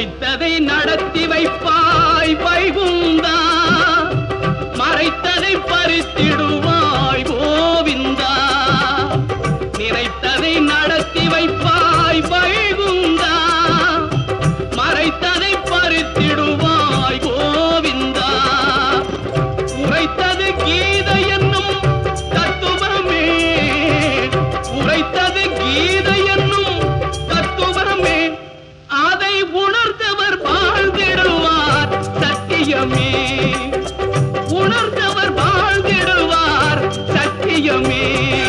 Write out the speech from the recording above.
நினைத்ததை நடத்தி வைப்பார். சத்தியமே. உணர்ந்தவர் வாழ்ந்திடுவார் சத்தியமே.